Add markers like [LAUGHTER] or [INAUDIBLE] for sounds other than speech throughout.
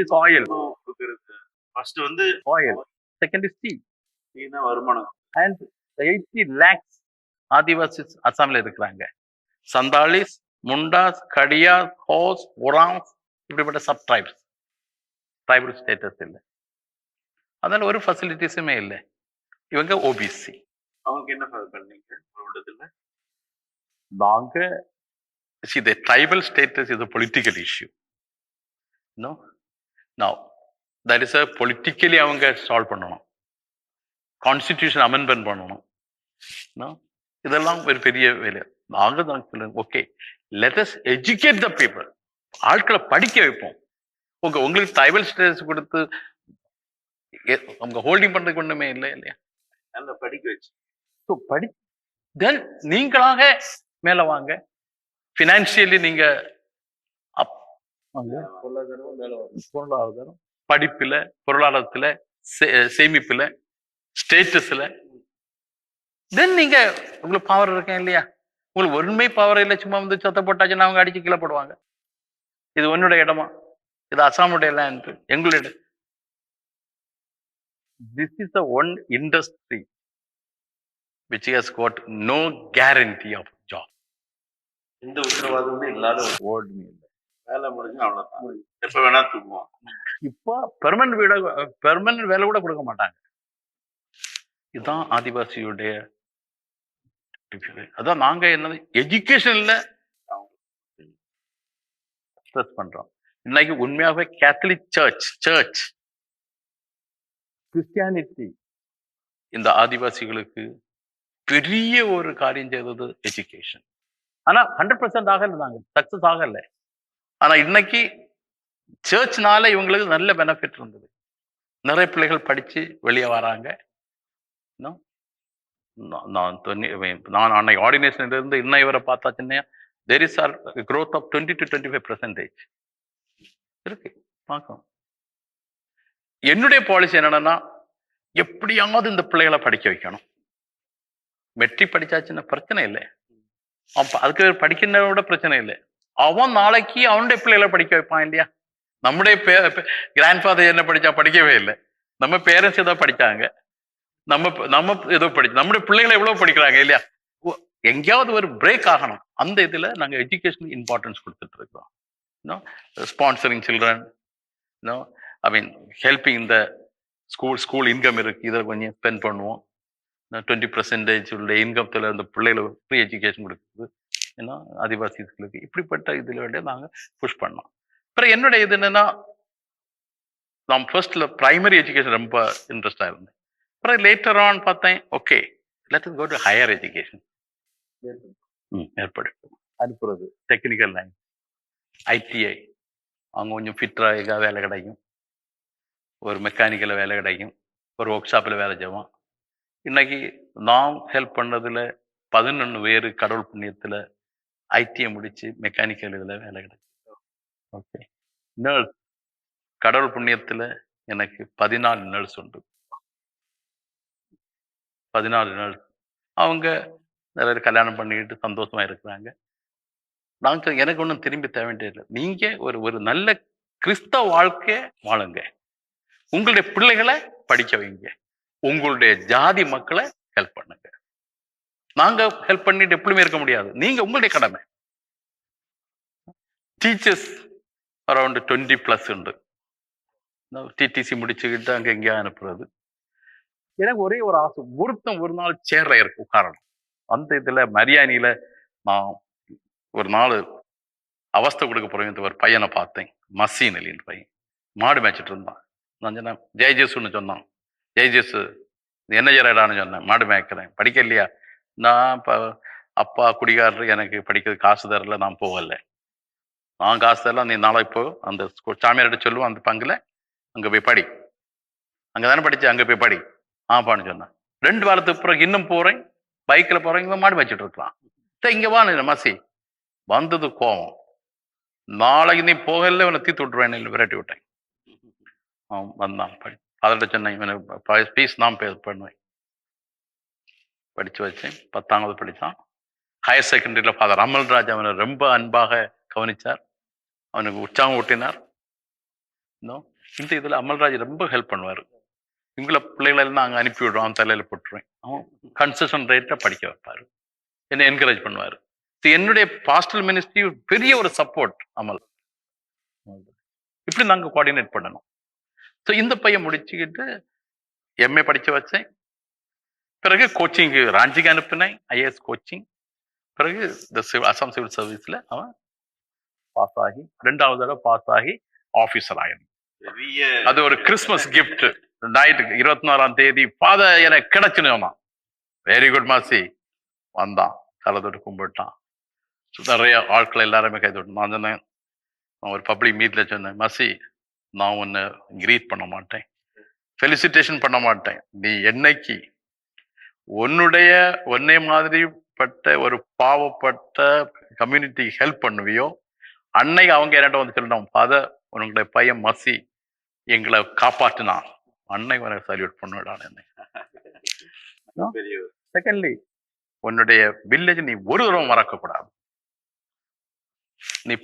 Is oil கொடுக்கறது. First வந்து oil second is tea தான் வருமானம். அண்ட் எயிட்டி லேக்ஸ் ஆதிவாசிஸ் அசாமில் இருக்கிறாங்க. சந்தாலிஸ் முண்டாஸ் கடியாஸ் ஹோஸ் ஒராம்ஸ் இப்படிப்பட்ட சப் ட்ரைப்ஸ் ட்ரைபல் ஸ்டேட்டஸ் இல்லை. அதனால ஒரு ஃபெசிலிட்டிஸுமே இல்லை. இவங்க ஓபிசி அவங்களுக்கு என்ன பண்ணீங்க? மாவட்டத்துல நாங்க see the tribal status is a political issue. No? Now that is a politically அவங்க சால்வ் பண்ணணும். கான்ஸ்டிடியூஷன் அமெண்ட்மெண்ட் பண்ணணும். இதெல்லாம் ஒரு பெரிய வேலை. நாங்க தான் okay let's educate the people ஆட்களை படிக்க வைப்போம். உங்க உங்களுக்கு ட்ரைபல் ஸ்டேட்டஸ் கொடுத்து அவங்க ஹோல்டிங் பண்றதுக்கு ஒண்ணுமே இல்லை இல்லையா? நல்லா படிக்க வச்சு. ஸோ படி தென் நீங்களாக மேல வாங்க. ஃபினான்ஷியலி நீங்க அப் வாங்க. பொருளாதாரம். படிப்புல பொருளாதாரத்துல சேமிப்புல ஸ்டேட்டஸ்ல. தென் நீங்க உங்களுக்கு பவர் இருக்கேன் இல்லையா? உங்களுக்கு ஒருமை பவர் இல்லை சும்மா வந்து சத்த போட்டாச்சுன்னா அவங்க அடிச்சு கீழே போடுவாங்க. இது உன்னுடைய இடமா? இது அசாமுடைய லேண்ட் எங்களுடைய this is the one industry which has got no guarantee of job. எந்த உத்தரவாதமுமே இல்லாத Word me. வேலை முடிஞ்சு அவ்வளவுதான். எப்ப வேணா தூங்குவோம். இப்போ பெர்மனன்ட் வீட பெர்மனன்ட் வேலை கூட கொடுக்க மாட்டாங்க. இதுதான் ஆதிவாசியுடைய. அதான் நாங்க என்னது எஜுகேஷன்ல ஸ்ட்ரெஸ் பண்றோம். இன்னைக்கு உண்மையாகவே கேத்தலிக் சர்ச் சர்ச் கிறிஸ்டியானிட்டி இந்த ஆதிவாசிகளுக்கு பெரிய ஒரு காரியம் செய்தது எஜுகேஷன் ஆனா ஹண்ட்ரட் பர்சன்ட் ஆகல நாங்க சக்சஸ் ஆகல. ஆனா இன்னைக்கு சர்ச்னால இவங்களுக்கு நல்ல பெனிஃபிட் இருந்தது. நிறைய பிள்ளைகள் படிச்சு வெளியே வராங்க. நான் நான் நான் அன்னைக்கு ஆர்டினேஷன்ல இருந்து இன்னும் இவரை பார்த்தா சின்ன there is are growth of twenty to twenty five percentage இருக்கு. பார்க்கும் என்னுடைய பாலிசி என்னன்னா எப்படியாவது இந்த பிள்ளைகளை படிக்க வைக்கணும். மெட்ரிக் படிச்சாச்சுன்னா பிரச்சனை இல்லை. அப்ப அதுக்கு படிக்கிறத விட பிரச்சனை இல்லை. அவன் நாளைக்கு அவனுடைய பிள்ளைகளை படிக்க வைப்பான் இல்லையா? நம்முடைய கிராண்ட் ஃபாதர் என்ன படிச்சா படிக்கவே இல்லை. நம்ம பேரண்ட்ஸ் ஏதோ படிச்சாங்க. நம்ம நம்ம ஏதோ படிச்சு நம்முடைய பிள்ளைகளை எவ்வளவு படிக்கிறாங்க இல்லையா? ஓ, எங்கேயாவது ஒரு பிரேக் ஆகணும். அந்த இதில் நாங்கள் எஜுகேஷன் இம்பார்ட்டன்ஸ் கொடுத்துட்டு இருக்கோம். ஸ்பான்சரிங் சில்ட்ரன் இன்னும் ஐ மீன் ஹெல்பிங் இந்த ஸ்கூல் ஸ்கூல் இன்கம் இருக்கு. இதை கொஞ்சம் ஸ்பெண்ட் பண்ணுவோம். டுவெண்ட்டி பர்சன்டேஜ் உள்ள இன்கத்தில் இந்த பிள்ளைகளுக்கு ஃப்ரீ எஜுகேஷன் கொடுக்குறது. ஏன்னா ஆதிவாசிகளுக்கு இப்படிப்பட்ட இதில் வேண்டிய நாங்கள் புஷ் பண்ணோம். அப்புறம் என்னுடைய இது என்னன்னா நான் ஃபர்ஸ்ட்ல பிரைமரி எஜுகேஷன் ரொம்ப இன்ட்ரெஸ்டாக இருந்தேன். அப்புறம் லேட்டர் ஆன் பார்த்தேன் okay let go to higher education ஏற்படு அனுப்புறது. டெக்னிக்கல் லைன் ஐடிஐ அவங்க கொஞ்சம் ஃபிட்டாக வேலை கிடைக்கும். ஒரு மெக்கானிக்கலில் வேலை கிடைக்கும். ஒரு ஒர்க் ஷாப்பில் வேலை செய்வோம். இன்னைக்கு நாம் ஹெல்ப் பண்ணதுல பதினொன்று பேர் கடவுள் புண்ணியத்தில் ஐடிஐ முடிச்சு மெக்கானிக்கல் இதில் வேலை கிடைக்கும் ஓகே. நர்ஸ் கடவுள் புண்ணியத்தில் எனக்கு பதினாலு நர்ஸ் உண்டு. பதினாலு நர்ஸ் அவங்க நிறைய பேர் கல்யாணம் பண்ணிக்கிட்டு சந்தோஷமா இருக்கிறாங்க. நாங்க எனக்கு ஒன்றும் திரும்பி தேவை வேண்டியதில்லை. நீங்க ஒரு ஒரு நல்ல கிறிஸ்தவ வாழ்க்கைய வாழுங்க. உங்களுடைய பிள்ளைகளை படிக்க வைங்க. உங்களுடைய ஜாதி மக்களை ஹெல்ப் பண்ணுங்க. நாங்க ஹெல்ப் பண்ணிட்டு எப்பவுமே இருக்க முடியாது. நீங்க உங்களுடைய கடமை. டீச்சர்ஸ் அரௌண்ட் டுவெண்ட்டி ப்ளஸ் உண்டு. டிடிசி முடிச்சுக்கிட்டு அங்க எங்கேயா அனுப்புறது. எனக்கு ஒரே ஒரு ஆசை. ஒருத்தன் ஒரு நாள் சேர்ல இருக்கும் காரணம் அந்த இதுல மரியாணியில நான் ஒரு நாள் அவஸ்தை கொடுக்க போறேன் ஒரு பையனை பார்த்தேன். மசீன் அலின்னு பையன். மாடு மேய்ச்சிட்டு இருந்தான். நான் சொன்னேன் ஜெயஜேசுன்னு சொன்னான். ஜெயஜேசு என்ன ஜெராடான்னு சொன்னேன். மாடு மேய்க்கிறேன். படிக்க இல்லையா? நான் இப்போ அப்பா குடிகாரர் எனக்கு படிக்கிறது காசு தரல நான் போகல. நான் காசு தரல நீ நாளை இப்போ அந்த சாமியார்கிட்ட சொல்லுவோம் அந்த பங்குல. அங்கே போய் படி. அங்கே தானே படிச்சு? அங்கே போய் படி. ஆப்பான்னு சொன்னேன். ரெண்டு வாரத்துக்கு பிறகு இன்னும் போறேன். பைக்கில் போகிறவங்க இவன் மாடு வச்சுட்டு இருக்கலாம் சரி இங்கே வா நீ மசி. வந்தது கோவம். நாளைக்கு நீ போகல இவனை தீத்து விட்டுருவேன் விரட்டி விட்டேன். அவன் வந்தான். படி. அதோட சொன்னேன் இவனை ஃபீஸ் நான் பே பண்ணுவேன். படிச்சு வச்சேன். பத்தாங்காவது படித்தான் ஹையர் செகண்டரியில் ஃபாதர் அமல்ராஜ் அவனை ரொம்ப அன்பாக கவனிச்சார். அவனுக்கு உற்சாகம் ஊட்டினார். இன்னும் இந்த இதில் அமல்ராஜ் ரொம்ப ஹெல்ப் பண்ணுவார். இவங்களை பிள்ளைகளெல்லாம் நாங்கள் அனுப்பி விடுறோம். அவன் தலையில் போட்டுருவேன். அவன் கன்செஷன் ரேட்டை படிக்க வைப்பார். என்னை என்கரேஜ் பண்ணுவாரு. இது என்னுடைய பாஸ்டல் மினிஸ்ட்ரி பெரிய ஒரு சப்போர்ட் அமல் இப்படி நாங்கள் கோஆர்டினேட் பண்ணணும். ஸோ இந்த பையன் முடிச்சுக்கிட்டு எம்ஏ படிக்க வச்சேன். பிறகு கோச்சிங் ராஞ்சிக்கு அனுப்பினேன். ஐஏஎஸ் கோச்சிங் பிறகு இந்த சிவ அசாம் சிவில் சர்வீஸ்ல அவன் பாஸ் ஆகி ரெண்டாவது தடவை பாஸ் ஆகி ஆயிடும் பெரிய அது ஒரு கிறிஸ்மஸ் கிஃப்ட் நைட்டுக்கு இருபத்தி நாலாம் தேதி ஃபாதர் எனக்கு கிடைச்சுன்னு வெரி குட் மாசி வந்தான். தலை தொட்டு கும்பிட்டான். நிறைய ஆட்கள் எல்லாருமே கை தொட்டு நான் சொன்னேன். நான் ஒரு பப்ளிக் மீட்ல சொன்னேன். மசி நான் உன்னை கிரீட் பண்ண மாட்டேன். ஃபெலிசிட்டேஷன் பண்ண மாட்டேன். நீ என்னைக்கு உன்னுடைய உன்னை மாதிரி பட்ட ஒரு பாவப்பட்ட கம்யூனிட்டி ஹெல்ப் பண்ணுவியோ அன்னைக்கு அவங்க என்கிட்ட வந்து சொல்லணும் ஃபாதர் உன்னுடைய பையன் மசி எங்களை காப்பாற்றினான் அன்னைக்கு உனக்கு சல்யூட் என்னை பெரிய செகண்ட்லி உன்னுடைய வில்லேஜ் நீ ஒரு தடவை மறக்க கூடாது நீ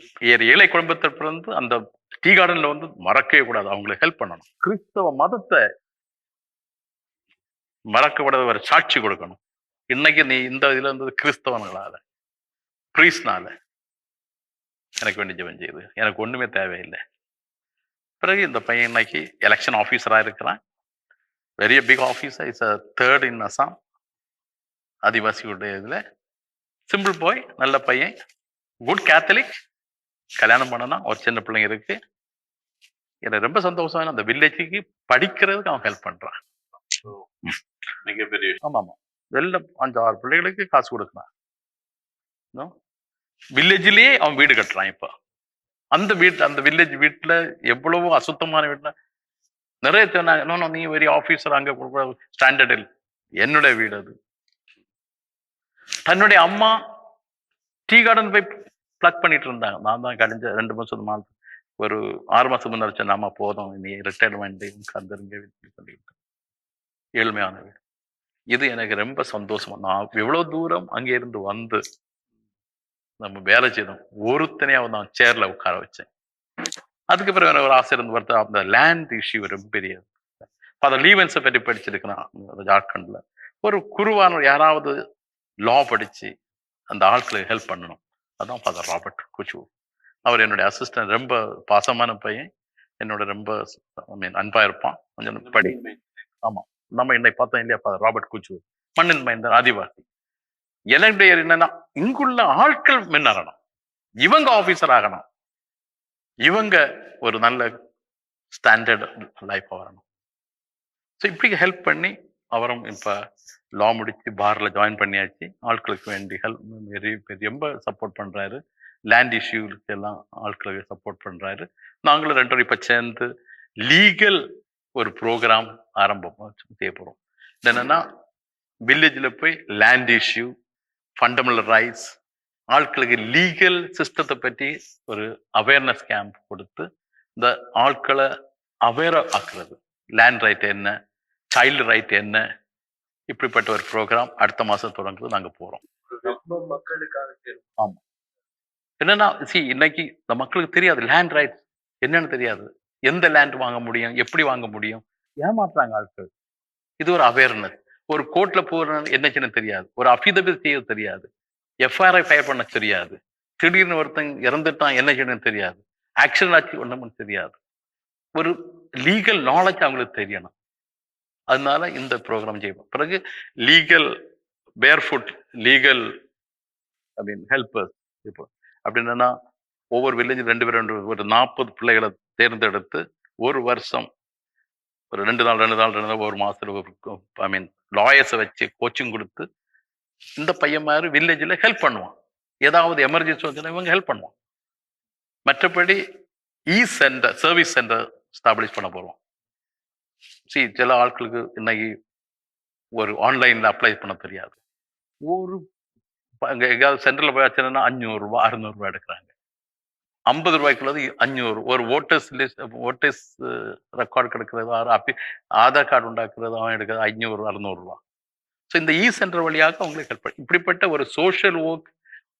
ஏழை குடும்பத்தில் பிறந்து அந்த டீ கார்டன்ல வந்து மறக்கவே கூடாது. அவங்களுக்கு ஹெல்ப் பண்ணணும். கிறிஸ்தவ மதத்தை மறக்கப்படாத ஒரு சாட்சி கொடுக்கணும். இன்னைக்கு நீ இந்த இதுல இருந்தது கிறிஸ்தவங்களால ப்ரீஸ்னால. எனக்கு வேண்டிய ஜெபம் செய்யுது எனக்கு ஒண்ணுமே தேவையில்லை. பிறகு இந்த பையன் இன்னைக்கு எலெக்ஷன் ஆஃபீஸரா இருக்கிறான். Very big officer is a third in Assam ஆதிவாசியுடைய இதுல. சிம்பிள் பாய் நல்ல பையன். குட் கேத்தலிக் கல்யாணம் பண்ணனா ஒரு சின்ன பிள்ளைங்க இருக்கு. எனக்கு ரொம்ப சந்தோஷம். அந்த வில்லேஜுக்கு படிக்கிறதுக்கு அவன் ஹெல்ப் பண்றான். [LAUGHS] மிகப்பெரிய ஆமா ஆமா வெளில அஞ்சு ஆறு பிள்ளைகளுக்கு காசு கொடுக்குறான். வில்லேஜ்லயே அவன் வீடு கட்டுறான் இப்போ. அந்த வீட்டு அந்த வில்லேஜ் வீட்டில் எவ்வளவோ அசுத்தமான வீட்டில் நிறைய சொன்னாங்க நீ வெரி ஆஃபீஸர் அங்க ஸ்டாண்டர்டில் என்னுடைய வீடு அது. தன்னுடைய அம்மா டீ கார்டன் போய் பிளக் பண்ணிட்டு இருந்தாங்க. நான் தான் கழிஞ்ச ரெண்டு மாதம் மாதம் ஒரு ஆறு மாசம் முன்னாடி சொன்ன அம்மா போதும். நீ ரிட்டையர்மெண்ட் உட்காந்துருங்க வீட்டுக்கு சொல்லிட்டு. ஏழ்மையான வீடு இது எனக்கு ரொம்ப சந்தோஷமா நான் எவ்வளவு தூரம் அங்கே இருந்து வந்து நம்ம வேலை செய்தோம் ஒருத்தனையாவது நான் சேர்ல உட்கார வச்சேன். அதுக்கு பிறகு எனக்கு ஒரு ஆசை இருந்து வருது அந்த லேண்ட் இஷ்யூ ரொம்ப பெரிய அதை லீவன்ஸை பற்றி படிச்சிருக்கிறான் ஜார்க்கண்ட்ல. ஒரு குருவான யாராவது லா படிச்சு அந்த ஆட்களுக்கு ஹெல்ப் பண்ணணும். அதான் ஃபாதர் ராபர்ட் குச்சு அவர் என்னுடைய அசிஸ்டன்ட் ரொம்ப பாசமான பையன். என்னோட ரொம்ப ஐ மீன் அன்பா இருப்பான் கொஞ்சம் படி நம்ம என்னை பார்த்தோம் இல்லையா? ராபர்ட் குச்சு மண்ணின் மைந்தன் ஆதிவாசி. என்னுடைய என்னன்னா இங்குள்ள ஆட்கள் மின்னறணும். இவங்க ஆபீசர் ஆகணும். இவங்க ஒரு நல்ல ஸ்டாண்டர்ட் லைஃப் வரணும். ஸோ இப்படி ஹெல்ப் பண்ணி அவரும் இப்போ லா முடிச்சு பாரில் ஜாயின் பண்ணியாச்சு. ஆட்களுக்கு வேண்டி ஹெல்ப் ரொம்ப சப்போர்ட் பண்றாரு. லேண்ட் இஷ்யூலுக்கு எல்லாம் ஆட்களுக்கு சப்போர்ட் பண்றாரு. நாங்களும் ரெண்டு இப்போ சேர்ந்து லீகல் ஒரு ப்ரோக்ராம் ஆரம்பம் செய்ய இது என்னன்னா வில்லேஜ்ல போய் லேண்ட் இஷ்யூ ஃபண்டமெண்டல் ரைட்ஸ் ஆட்களுக்கு லீகல் சிஸ்டத்தை பற்றி ஒரு அவேர்னஸ் கேம்ப் கொடுத்து இந்த ஆட்களை அவேர் ஆக்குறது. லேண்ட் ரைட் என்ன சைல்டு ரைட் என்ன இப்படிப்பட்ட ஒரு ப்ரோக்ராம் அடுத்த மாசம் தொடங்குறது நாங்க போறோம். ரொம்ப மக்களுக்காக தேர்வு. என்னன்னா சி இன்னைக்கு இந்த மக்களுக்கு தெரியாது லேண்ட் ரைட்ஸ் என்னன்னு தெரியாது. எந்த லேண்ட் வாங்க முடியும்? எப்படி வாங்க முடியும்? ஏமாத்துறாங்க ஆட்கள். இது ஒரு அவேர்னஸ் ஒரு கோர்ட்ல போற என்ன சின்ன தெரியாது. ஒரு அஃபிதபில் செய்ய தெரியாது எஃப்ஐஆர் ஃபயர் பண்ண தெரியாது. திடீர்னு ஒருத்தன் இறந்துட்டான் என்ன செய்யணும் தெரியாது. ஆக்ஷன் ஆச்சு ஒண்ணுமே தெரியாது. ஒரு லீகல் நாலேஜ் அவங்களுக்கு தெரியணும். அதனால இந்த ப்ரோக்ராம் செய்வோம். பிறகு legal barefoot legal I mean helpers இப்போ. அப்படின்னா ஒவ்வொரு வில்லேஜ் ரெண்டு பேர் ரெண்டு ஒரு நாற்பது பிள்ளைகளை தேர்ந்தெடுத்து ஒரு வருஷம் ஒரு ரெண்டு நாள் ரெண்டு நாள் ரெண்டு நாள் ஒரு மாசத்துல ஒரு ஐ மீன் லாயர்ஸை வச்சு கோச்சிங் கொடுத்து இந்த பையன் மாதிரி வில்லேஜில் ஹெல்ப் பண்ணுவான். ஏதாவது எமர்ஜென்சி வந்துச்சுன்னா இவங்க ஹெல்ப் பண்ணுவான். மற்றபடி இ சென்டர் சர்வீஸ் சென்டர் ஸ்டாப்ளிஷ் பண்ண போகிறோம் சி சில ஆட்களுக்கு இன்னைக்கு ஒரு ஆன்லைனில் அப்ளை பண்ண தெரியாது. ஒரு எங்கேயாவது சென்டரில் போய் ஆச்சுன்னா அஞ்சூறு அறுநூறுவா எடுக்கிறாங்க. ஐம்பது ரூபாய்க்குள்ளது அஞ்சூறு ஒரு ஓட்டர்ஸ் லிஸ்ட் ஓட்டர்ஸ் ரெக்கார்டு கிடைக்கிறது அப்பி ஆதார் கார்டு உண்டாக்குறது அவன் எடுக்கிறது ஐநூறு அறுநூறுவா ரூபா. ஸோ இந்த e இ சென்டர் வழியாக அவங்களுக்கு ஹெல்ப் பண்ணி இப்படிப்பட்ட ஒரு சோஷியல் ஒர்க்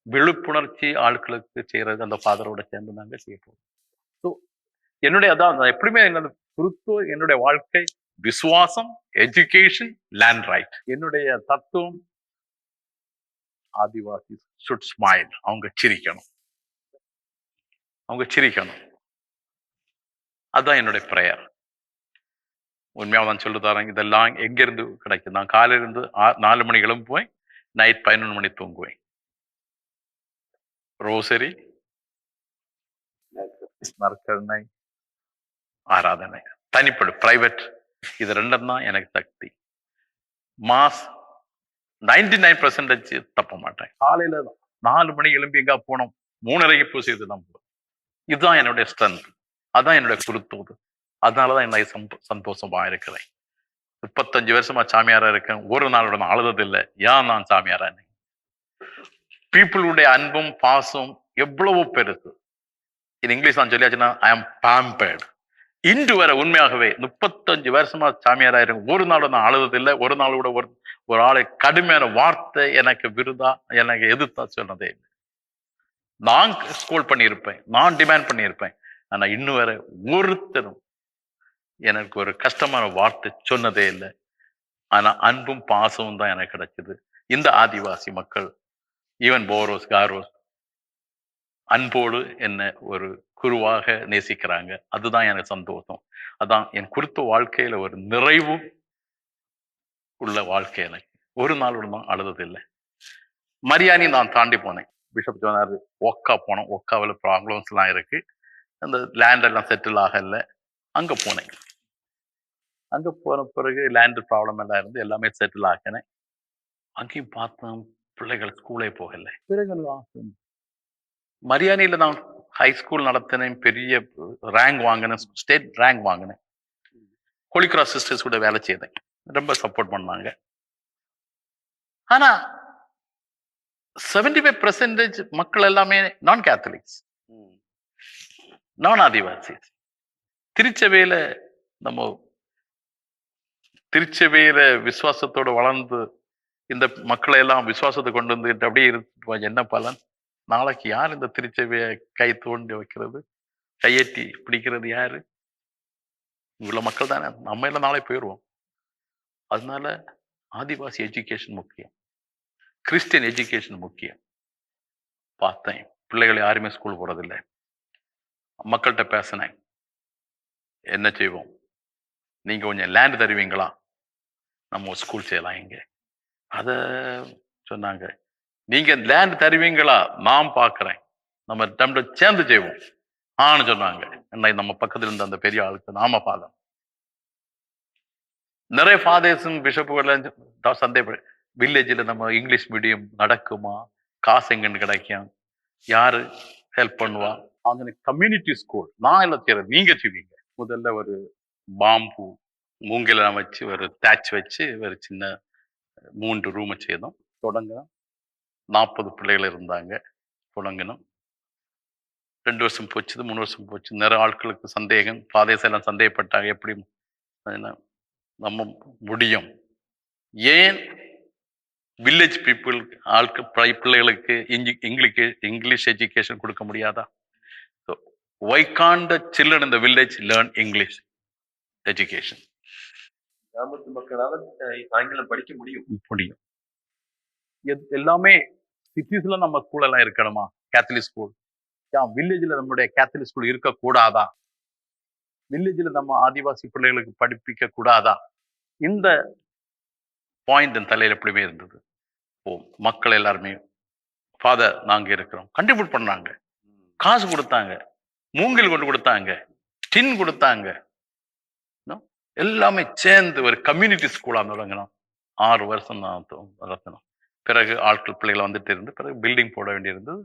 விழிப்புணர்ச்சி ஆட்களுக்கு செய்யறது அந்த ஃபாதரோட சேர்ந்து நாங்கள் செய்யப்போம் ஸோ என்னுடைய அதான் எப்படியுமே என்னது குருத்துவ என்னுடைய வாழ்க்கை விசுவாசம் எஜுகேஷன் லேண்ட் ரைட் என்னுடைய தத்துவம் ஆதிவாசி சுட் ஸ்மைல் அவங்க சிரிக்கணும். அவங்க சிரிக்கணும். அதுதான் என்னுடைய ப்ரேயர் உண்மையாக தான் சொல்லி தரேன் இதெல்லாம் எங்கிருந்து கிடைக்கும் நான் காலையிலேருந்து ஆ- நாலு மணி கிளம்புவேன் நைட் பதினொன்று மணி தூங்குவேன். ரோசரி. நற்கருணை ஆராதனை. தனிப்படு பிரைவேட் இது ரெண்டும் தான் எனக்கு சக்தி. மாஸ் நைன்டி நைன் பர்சன்டேஜ் தப்ப மாட்டேன். காலையில தான் நாலு மணி எழும்பி எங்க போனோம். மூணரைக்கு பூசி தான் போவேன் இதுதான் என்னுடைய ஸ்ட்ரென்த் அதான் என்னுடைய குருத்துவது அதனாலதான் என்ன சந்தோ- சந்தோஷமா இருக்கிறேன். முப்பத்தஞ்சு வருஷமா சாமியாரா இருக்கேன். ஒரு நாளோட நான் அழுததில்லை. ஏன் நான் சாமியாரா பீப்புளுடைய அன்பும் பாசம் எவ்வளவோ பெருசு. இது இங்கிலீஷ் நான் சொல்லியாச்சுன்னா ஐ ஆம் பேம்பேர்டு இன்று வரை உண்மையாகவே முப்பத்தஞ்சு வருஷமா சாமியாரா இருக்கும் ஒரு நாள் நான் அழுததில்லை. ஒரு நாளோட ஒரு ஒரு ஆளை கடுமையான வார்த்தை எனக்கு விருதா எனக்கு எதிர்த்தா சொன்னதே இல்லை. நான் ஸ்கோல் பண்ணியிருப்பேன். நான் டிமாண்ட் பண்ணியிருப்பேன். ஆனா இன்னும் வரை ஒருத்தரும் எனக்கு ஒரு கஷ்டமான வார்த்தை சொன்னதே இல்லை. ஆனா அன்பும் பாசமும் தான் எனக்கு கிடைச்சது. இந்த ஆதிவாசி மக்கள் ஈவன் போரோஸ் காரோஸ் அன்போடு என்ன ஒரு குருவாக நேசிக்கிறாங்க. அதுதான் எனக்கு சந்தோஷம். அதான் என் குறித்த வாழ்க்கையில ஒரு நிறைவு உள்ள வாழ்க்கை எனக்கு. ஒரு நாள் கூட அழுததில்லை. மரியாதை நான் தாண்டி போனேன். பிஷப் சொன்னாரு ஒக்கா போனோம். ஒக்காவில் ப்ராப்ளம்ஸ் எல்லாம் இருக்கு. அந்த லேண்ட் எல்லாம் செட்டில் ஆகல. அங்க போனேன். அங்க போன பிறகு லேண்ட் ப்ராப்ளம் எல்லாம் இருந்து எல்லாமே செட்டில் ஆக்கினேன். அங்கேயும் பார்த்தேன் பிள்ளைகள் ஸ்கூலே போகல. பிறகு மரியாதையில் நான் ஹை ஸ்கூல் நடத்தினேன். பெரிய ரேங்க் வாங்கினேன். ஸ்டேட் ரேங்க் வாங்கினேன். ஹோலிகிராஸ் சிஸ்டர்ஸ் கூட வேலை செய்தேன். ரொம்ப சப்போர்ட் பண்ணாங்க. ஆனா செவன்டி ஃபைவ் பெர்சன்டேஜ் மக்கள் எல்லாமே நான் கேத்தலிக்ஸ் நான் ஆதிவாசி திருச்சபையில நம்ம திருச்சபையில விசுவாசத்தோட வளர்ந்து இந்த மக்களை எல்லாம் விசுவாசத்தை கொண்டு வந்துட்டு அப்படியே இருந்து என்ன பலன்? நாளைக்கு யார் இந்த திருச்சபையை கை தோண்டி வைக்கிறது? கையெட்டி பிடிக்கிறது யாரு? இவ்வளவு மக்கள் தானே. நம்ம எல்லாம் நாளை போயிடுவோம் அதனால ஆதிவாசி எஜுகேஷன் முக்கியம். கிறிஸ்டியன் எஜுகேஷன் முக்கியம். பார்த்தேன். பிள்ளைகள் யாருமே ஸ்கூல் போறதில்லை. மக்கள்கிட்ட பேசினேன். என்ன செய்வோம்? நீங்க கொஞ்சம் லேண்ட் தருவீங்களா? நம்ம ஒரு ஸ்கூல் செய்யலாம் இங்கே. அதை சொன்னாங்க. நீங்க லேண்ட் தருவீங்களா? நான் பார்க்குறேன். நம்ம நம்ம சேர்ந்து செய்வோம். ஆன்னு சொன்னாங்க. என்ன நம்ம பக்கத்துல இருந்த அந்த பெரிய ஆளுக்கு நாம பாதம் நிறைய ஃபாதர்ஸும் பிஷப்புகள்லாம் சந்தேகப்படு வில்லேஜில் நம்ம இங்கிலீஷ் மீடியம் நடக்குமா? காசு எங்கன்னு கிடைக்கும். யாரு? ஹெல்ப் பண்ணுவா? அங்க கம்யூனிட்டி ஸ்கூல் நான் எல்லாம் செய்யறேன் நீங்க செய்வீங்க முதல்ல ஒரு பாம்பு மூங்கில வச்சு ஒரு தேட்ச் வச்சு ஒரு சின்ன மூன்று ரூமை செய்தோம் தொடங்கினோம். நாற்பது பிள்ளைகள் இருந்தாங்க. தொடங்கினோம் ரெண்டு வருஷம் போச்சுது மூணு வருஷம் போச்சு. நிறைய ஆட்களுக்கு சந்தேகம் ஃபாதர்ஸ் எல்லாம் சந்தேகப்பட்டாங்க. எப்படி நம்ம முடியும். ஏன் வில்லேஜ் பீப்புள் பிள்ளை- பிள்ளைகளுக்கு இங்கி- இங்கிலீஷ் இங்கிலீஷ் எஜுகேஷன் கொடுக்க முடியாதா? So why can the children இந்த வில்லேஜ் லேர்ன் இங்கிலீஷ் எஜுகேஷன் கிராமத்து மக்களால ஆங்கிலம் படிக்க முடியும். முடியும். எல்லாமே சிட்டிஸ்ல நம்ம ஸ்கூல் எல்லாம் இருக்கணுமா? கேத்தலிக் ஸ்கூல் வில்லேஜ்ல நம்மளுடைய கேத்தலிக் ஸ்கூல் இருக்க கூடாதா வில்லேஜ்ல நம்ம ஆதிவாசி பிள்ளைகளுக்கு படிப்பிக்க கூடாதா? இந்த பாயிண்ட் என் தலையில எப்படியுமே இருந்தது. மக்கள் எல்லாருமே. ஃபாதர் நாங்க இருக்கிறோம். கண்டிபியூட் பண்ணாங்க. காசு கொடுத்தாங்க. மூங்கில் கொண்டு கொடுத்தாங்க. டின் கொடுத்தாங்க. எல்லாமே சேர்ந்து ஒரு கம்யூனிட்டி ஸ்கூலாக தொடங்கினோம். ஆறு வருஷம் தான் தொ- நடத்தினோம். பிறகு ஆட்கள் பிள்ளைகளை வந்துட்டு இருந்து பிறகு பில்டிங் போட வேண்டியிருந்தது.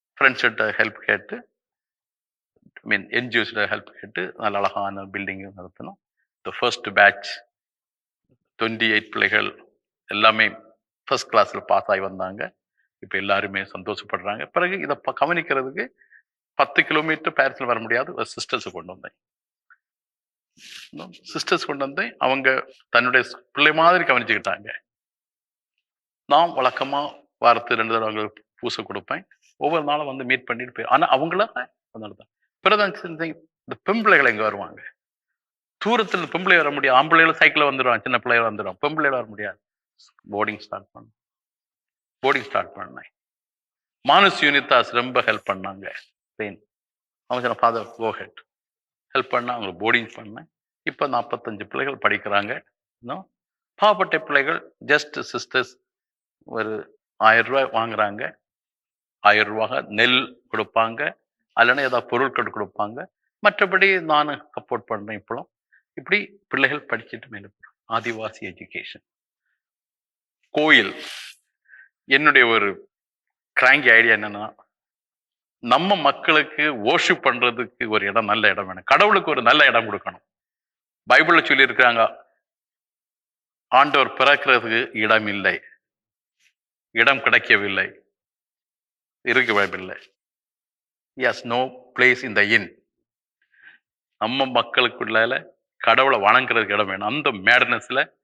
ஃப்ரெண்ட்ஸ்கிட்ட ஹெல்ப் கேட்டு ஐ மீன் என்ஜிஓஸில் ஹெல்ப் கேட்டு நல்ல அழகான பில்டிங் நடத்தினோம். The first batch twenty eight பிள்ளைகள் எல்லாமே ஃபர்ஸ்ட் கிளாஸில் பாஸ் ஆகி வந்தாங்க. இப்போ எல்லாருமே சந்தோஷப்படுறாங்க. பிறகு இதை ப- கவனிக்கிறதுக்கு பத்து கிலோமீட்டர் பாரிஸில் வர முடியாது. ஒரு சிஸ்டர்ஸை கொண்டு வந்தேன். சிஸ்டர்ஸ் கொண்டு வந்தேன் அவங்க தன்னுடைய பிள்ளை மாதிரி கவனிச்சுக்கிட்டாங்க. நான் வழக்கமா வாரத்து ரெண்டு தடவை அவங்களுக்கு பூசை கொடுப்பேன். ஒவ்வொரு நாளும் வந்து மீட் பண்ணிட்டு போய் ஆனா அவங்கள தான் பிறகு இந்த பெம்பிள்ளைகள் எங்க வருவாங்க? தூரத்துல இருந்து பெம்பிள்ளை வர முடியாது. ஆம்பளைகள் சைக்கிளில் வந்துடும் சின்ன பிள்ளைகள் வந்துடும் பெம்பிள்ளைகள் வர முடியாது. போர்டிங் ஸ்டார்ட் பண்ண. போர்டிங் ஸ்டார்ட் பண்ணேன் மானுஸ் யூனிதாஸ் ரொம்ப ஹெல்ப் பண்ணாங்க. பெயின் அவங்க சொன்ன ஃபாதர் கோ ஹெட் ஹெல்ப் பண்ண அவங்களுக்கு போர்டிங் பண்ணேன் இப்போ நாற்பத்தஞ்சு பிள்ளைகள் படிக்கிறாங்க. இன்னும் பாவப்பட்ட பிள்ளைகள் ஜஸ்ட் சிஸ்டர்ஸ் ஒரு ஆயிரம் ரூபாய் வாங்குறாங்க. ஆயிரம் ரூபாக நெல் கொடுப்பாங்க. அல்லனா ஏதாவது பொருட்கள் கொடுப்பாங்க. மற்றபடி நான் சப்போர்ட் பண்றேன் இப்போலாம். இப்படி பிள்ளைகள் படிச்சுட்டு மேலே ஆதிவாசி எஜுகேஷன் கோயில். என்னுடைய ஒரு கிராங்கி ஐடியா என்னன்னா நம்ம மக்களுக்கு ஓஷிப் பண்றதுக்கு ஒரு இடம் நல்ல இடம் வேணும். கடவுளுக்கு ஒரு நல்ல இடம் கொடுக்கணும். பைபிள்ல சொல்லி இருக்கிறாங்க ஆண்டவர் பிறக்கிறதுக்கு இடம் இல்லை. இடம் கிடைக்கவில்லை. இருக்கவில்லை எஸ் நோ பிளேஸ் இந்த இன் நம்ம மக்களுக்குள்ளால கடவுளை வணங்குறதுக்கு இடம் வேணும். அந்த மேடனஸ்ல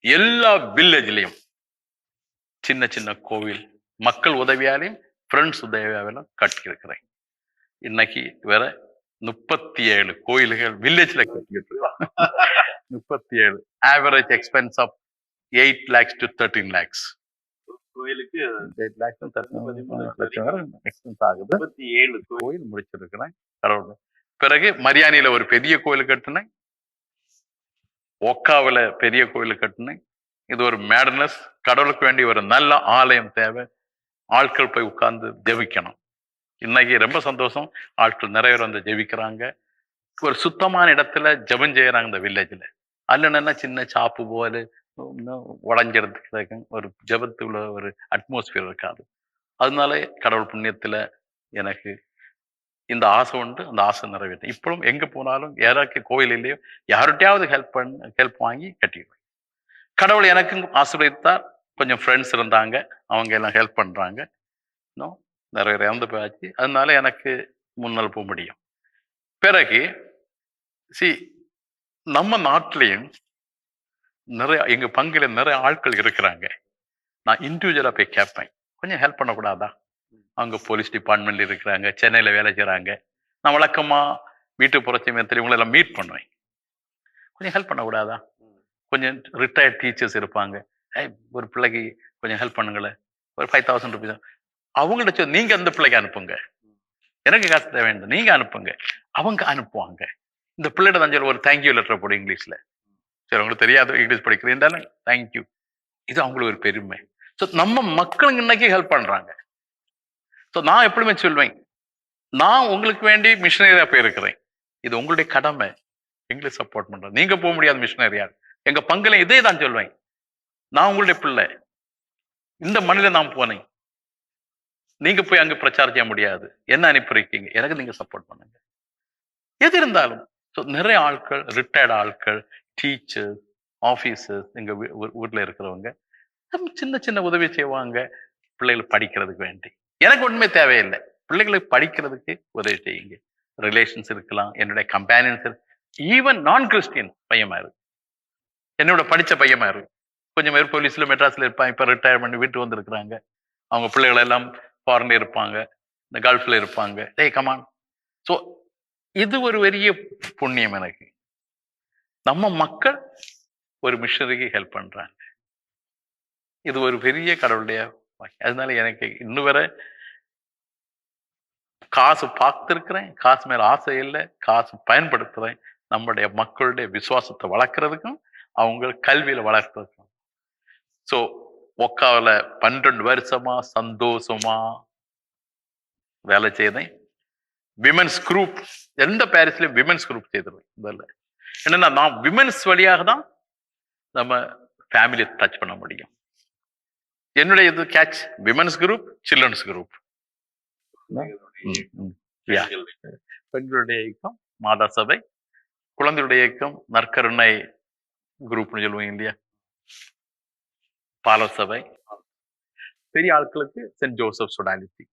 எல்லா வில்லேஜ்லயும் சின்ன சின்ன கோவில் மக்கள் உதவியாலையும் ஃப்ரெண்ட்ஸ் உதவியாலும் கட்டியிருக்கிறேன். இன்னைக்கு வேற முப்பத்தி ஏழு கோயில்கள் வில்லேஜ்ல கட்டிக்கிட்டு முப்பத்தி ஏழு average expense of eight lakhs to thirteen lakhs கோயிலுக்கு எயிட் லேக்ஸ் எக்ஸ்பென்ஸ் ஆகுது. முப்பத்தி ஏழு கோயில் முடிச்சிருக்கிறேன். கடவுள் பிறகு மரியானில ஒரு பெரிய கோயில் கட்டினேன். ஒக்காவில் பெரிய கோயில் கட்டினேன். இது ஒரு மேடனஸ் கடவுளுக்கு வேண்டிய ஒரு நல்ல ஆலயம் தேவை. ஆட்கள் போய் உட்கார்ந்து ஜெபிக்கணும். இன்னைக்கு ரொம்ப சந்தோஷம். ஆட்கள் நிறைய பேர் வந்து ஜெபிக்கிறாங்க. ஒரு சுத்தமான இடத்துல ஜெபம் செய்யறாங்க இந்த வில்லேஜ்ல அல்லனா சின்ன சாப்பு போல உடஞ்சிடத்துக்கு ஒரு ஒரு உள்ள ஒரு அட்மாஸ்பியர் இருக்காது. அதனால கடவுள் புண்ணியத்துல எனக்கு இந்த ஆசை உண்டு. அந்த ஆசை நிறைவேற்றும் இப்பவும் எங்கே போனாலும் யாராக்கு கோயில் இல்லையோ யார்கிட்டயாவது ஹெல்ப் பண்ண ஹெல்ப் வாங்கி கட்டிடுவேன். கடவுள் எனக்கும் ஆசீர்வதித்தார். கொஞ்சம் ஃப்ரெண்ட்ஸ் இருந்தாங்க. அவங்க எல்லாம் ஹெல்ப் பண்ணுறாங்க இன்னும் நிறைய பேர் இறந்து போயாச்சு. அதனால எனக்கு முன்னால் போக முடியும். பிறகு சி நம்ம நாட்டிலையும் நிறைய எங்கள் பங்கில் நிறைய ஆட்கள் இருக்கிறாங்க. நான் இண்டிவிஜுவலாக போய் கேட்பேன். கொஞ்சம் ஹெல்ப் பண்ணக்கூடாதா? அவங்க போலீஸ் டிபார்ட்மெண்ட்ல இருக்கிறாங்க. சென்னையில் வேலை செய்கிறாங்க நான் வழக்கமாக வீட்டு புறச்சி மேத்தில் இவங்களெல்லாம் மீட் பண்ணுவேன். கொஞ்சம் ஹெல்ப் பண்ணக்கூடாதா? கொஞ்சம் ரிட்டையர்ட் டீச்சர்ஸ் இருப்பாங்க. ஏய் ஒரு பிள்ளைக்கு கொஞ்சம் ஹெல்ப் பண்ணுங்களேன். ஒரு ஃபைவ் தௌசண்ட் ருபீஸ் அவங்கள்ட்ட சொல்லி நீங்க அந்த பிள்ளைக்கு அனுப்புங்க. எனக்கு காசு தேவை வேண்டாம். நீங்க அனுப்புங்க. அவங்க அனுப்புவாங்க. இந்த பிள்ளைகிட்ட தான் சொல்லி ஒரு தேங்க்யூ லெட்டர் போடு இங்கிலீஷ்ல. சரி உங்களுக்கு தெரியாது இங்கிலீஷ் படிக்கிறீங்கன்னாலும் தேங்க்யூ இது அவங்களுக்கு ஒரு பெருமை. ஸோ நம்ம மக்களுங்க இன்னைக்கு ஹெல்ப் பண்றாங்க. ஸோ நான் எப்படியுமே சொல்வேன் நான் உங்களுக்கு வேண்டி மிஷினரியா போயிருக்கிறேன். இது உங்களுடைய கடமை. எங்களுக்கு சப்போர்ட் பண்றேன் நீங்க போக முடியாது மிஷினரியா எங்க பங்குல இதே தான் சொல்வேன். நான் உங்களுடைய பிள்ளை. இந்த மண்ணில நான் போனேன். நீங்க போய் அங்க பிரச்சாரம் செய்ய முடியாது. என்ன அனுப்பியிருக்கீங்க? எனக்கு நீங்க சப்போர்ட் பண்ணுங்க. எது இருந்தாலும். ஸோ நிறைய ஆட்கள் ரிட்டையர்ட் ஆட்கள் டீச்சர்ஸ் ஆஃபீஸர்ஸ் எங்க ஊர்ல இருக்கிறவங்க சின்ன சின்ன உதவி செய்வாங்க. பிள்ளைகள் படிக்கிறதுக்கு வேண்டி. எனக்கு ஒண்ணுமே தேவையில்லை. பிள்ளைகளுக்கு படிக்கிறதுக்கு உதவி செய்யுங்க. ரிலேஷன்ஸ் இருக்கலாம். என்னுடைய கம்பேனியன்ஸ் ஈவன் நான் கிறிஸ்டின் பையன் மாதிரி. என்னோட படிச்ச பையன் மாதிரி. கொஞ்சம் பேர் போலீஸ்ல மெட்ராஸ்ல இருப்பான். இப்ப ரிட்டையர் பண்ணி வீட்டு வந்திருக்கிறாங்க. அவங்க பிள்ளைகள் எல்லாம் ஃபாரின்ல இருப்பாங்க. இந்த கல்ஃப்ல இருப்பாங்க. டேய் கமான் ஸோ இது ஒரு பெரிய புண்ணியம் எனக்கு. நம்ம மக்கள் ஒரு மிஷனரிக்கு ஹெல்ப் பண்றாங்க. இது ஒரு பெரிய கடவுளுடைய அதனால எனக்கு இன்னும் வரை காசு பார்த்துருக்குறேன். காசு மேல ஆசை இல்லை. காசு பயன்படுத்துறேன். நம்முடைய மக்களுடைய விசுவாசத்தை வளர்க்கறதுக்கும் அவங்க கல்வியில வளர்க்கறதுக்கும் ஸோ ஒக்காவில் பன்னெண்டு வருஷமா சந்தோஷமா வேலை செய்தேன் விமென்ஸ் குரூப் எந்த பாரிஸ்லயும் விமென்ஸ் குரூப் செய்திருவேன் முதல்ல. என்னன்னா நான் விமென்ஸ் வழியாக தான் நம்ம ஃபேமிலியை டச் பண்ண முடியும். என்னுடைய இது catch women's group children's group. பெண்களுடைய இயக்கம். மாதா சபை குழந்தைகளுடைய இயக்கம் நற்கருணை குரூப்னு சொல்லுவாங்க இல்லையா? பாலர் சபை. பெரிய ஆட்களுக்கு சென்ட் ஜோசப் சுடாலிட்டி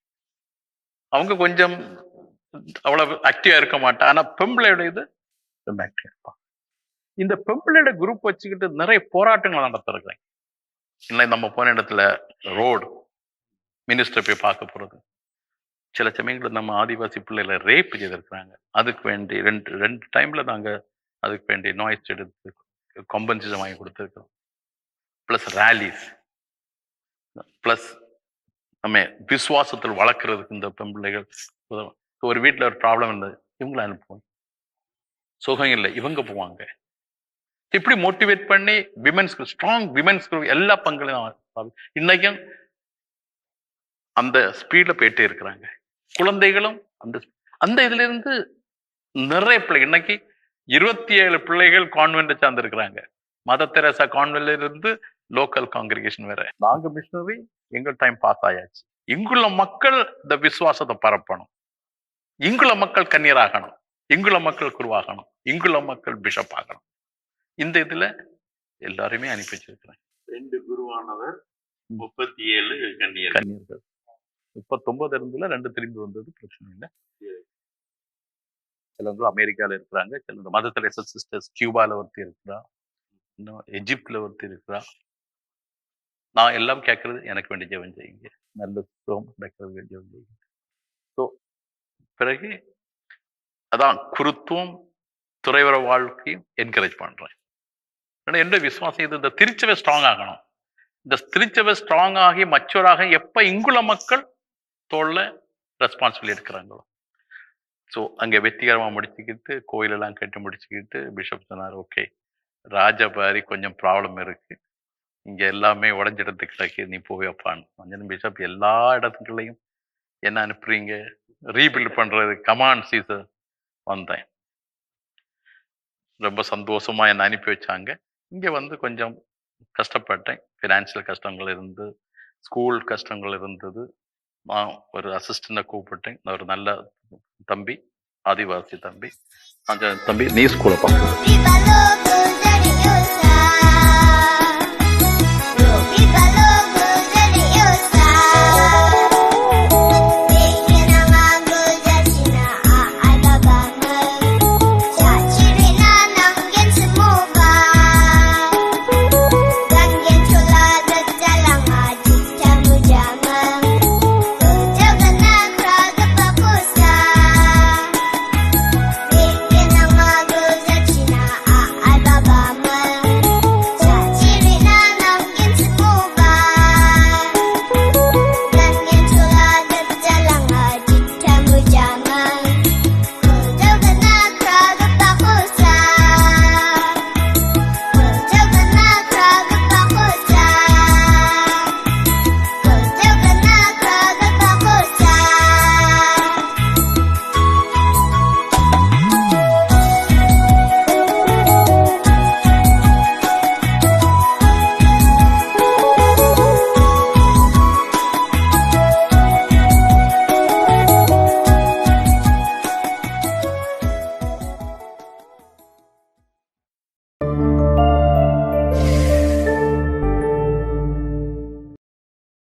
அவங்க கொஞ்சம் அவ்வளவு ஆக்டிவா இருக்க மாட்டா. ஆனா பெம்பிளையோட இது ரொம்ப ஆக்டிவா இருப்பான் இந்த பெம்பிளையோட குரூப் வச்சுக்கிட்டு நிறைய போராட்டங்கள் நடத்திருக்கிறேன். இல்லை நம்ம போன இடத்துல ரோடு மினிஸ்டர் போய் பார்க்க போறது. சில சமயங்களில் நம்ம ஆதிவாசி பிள்ளைகளை ரேப் செய்திருக்கிறாங்க. அதுக்கு வேண்டி ரெண்டு ரெண்டு டைம்ல நாங்க அதுக்கு வேண்டி நாய்ஸ் எடுத்து காம்பன்சேஷன் வாங்கி கொடுத்துருக்கோம். ப்ளஸ் ரேலிஸ் ப்ளஸ் நம்ம விசுவாசத்தில் வளர்க்குறதுக்கு இந்த பெண் பிள்ளைகள் உதவும். ஒரு வீட்டில் ஒரு ப்ராப்ளம் இருந்தது. இவங்கள அனுப்புவோம். சுகம் இல்லை. இவங்க போவாங்க. இப்படி மோட்டிவேட் பண்ணி விமென்ஸ் ஸ்ட்ராங் விமென்ஸ் எல்லா பங்குலையும் இன்னைக்கும் அந்த ஸ்பீடில் போயிட்டே இருக்கிறாங்க. குழந்தைகளும் அந்த அந்த இதுல இருந்து நிறைய பிள்ளை இன்னைக்கு இருபத்தி ஏழு பிள்ளைகள் கான்வென்ட் சார்ந்து இருக்கிறாங்க மத தெரசா கான்வென்ட்ல இருந்து லோக்கல் காங்கிரிகேஷன் வேற நாங்க மிஷனரி எங்க டைம் பாஸ் ஆயாச்சு. இங்குள்ள மக்கள் இந்த விசுவாசத்தை பரப்பணும். இங்குள்ள மக்கள் கண்ணீராகணும் இங்குள்ள மக்கள் குருவாகணும். இங்குள்ள மக்கள் பிஷப் ஆகணும். இந்த இதுல எல்லாருமே அனுப்பி வச்சிருக்கிறேன். ரெண்டு குருவானவர் முப்பத்தி ஏழு கண்ணியர் கன்னியர்கள் முப்பத்தொன்பது இருந்துல ரெண்டு திரும்பி வந்தது பிரச்சனை இல்லை. சிலவங்க அமெரிக்கால இருக்கிறாங்க. சில மதத்துல தெரேசா சிஸ்டர்ஸ் கியூபால ஒருத்தி இருக்கிறா. இன்னும் எஜிப்ட்ல ஒருத்தி இருக்கிறா. நான் எல்லாம் கேட்கறது எனக்கு வேண்டிய ஜெபம் செய்யுங்க. நல்ல சுகம் நடக்கிறது ஜெபம் செய்யுங்க. ஸோ பிறகு அதான் குருத்துவம் துறைவர வாழ்க்கையும் என்கரேஜ் பண்றேன். ஏன்னா என்ன விசுவாசம் இது? இந்த திருச்சவை ஸ்ட்ராங் ஆகணும். இந்த திருச்சவை ஸ்ட்ராங் ஆகி மச்சூராக எப்ப இங்குள்ள மக்கள் தோல்ல ரெஸ்பான்சிபிலிட்டி எடுக்கிறாங்களோ? ஸோ அங்கே வெற்றிகரமாக முடிச்சுக்கிட்டு கோயிலெல்லாம் கட்டி முடிச்சுக்கிட்டு பிஷப் சொன்னார் ஓகே ராஜபாரி கொஞ்சம் ப்ராப்ளம் இருக்குது இங்கே எல்லாமே உடஞ்சிடத்து கிடக்கு நீ போய் அப்பான்னு அஞ்சன் பிஷப் எல்லா இடத்துக்குள்ளேயும் என்ன அனுப்புறீங்க? ரீபில்ட் பண்ணுறது கமாண்ட் சீசர் வந்தேன். ரொம்ப சந்தோஷமாக என்னை அனுப்பி வச்சாங்க. இங்கே வந்து கொஞ்சம் கஷ்டப்பட்டேன். ஃபினான்ஷியல் கஷ்டங்கள் இருந்து ஸ்கூல் கஷ்டங்கள் இருந்தது. ஒரு அசிஸ்டண்ட்டை கூப்பிட்டேன் ஒரு நல்ல தம்பி ஆதிவாசி தம்பி அந்த தம்பி நீ ஸ்கூலை பார்க்க